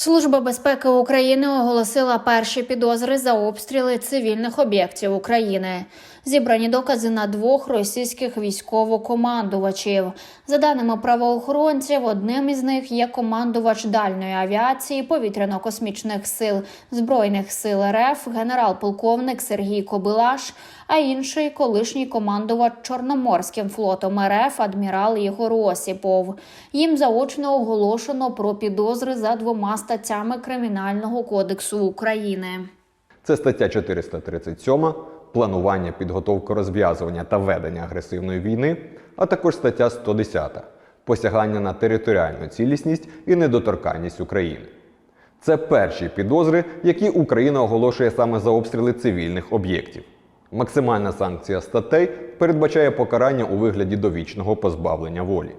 Служба безпеки України оголосила перші підозри за обстріли цивільних об'єктів України. Зібрані докази на двох російських військовокомандувачів. За даними правоохоронців, одним із них є командувач дальної авіації повітряно-космічних сил збройних сил РФ генерал-полковник Сергій Кобилаш, а інший колишній командувач Чорноморським флотом РФ адмірал Ігор Осіпов. Їм заочно оголошено про підозри за двома статтями Кримінального кодексу України. Це стаття 437 планування, підготовка розв'язування та ведення агресивної війни, а також стаття 110 посягання на територіальну цілісність і недоторканність України. Це перші підозри, які Україна оголошує саме за обстріли цивільних об'єктів. Максимальна санкція статей передбачає покарання у вигляді довічного позбавлення волі.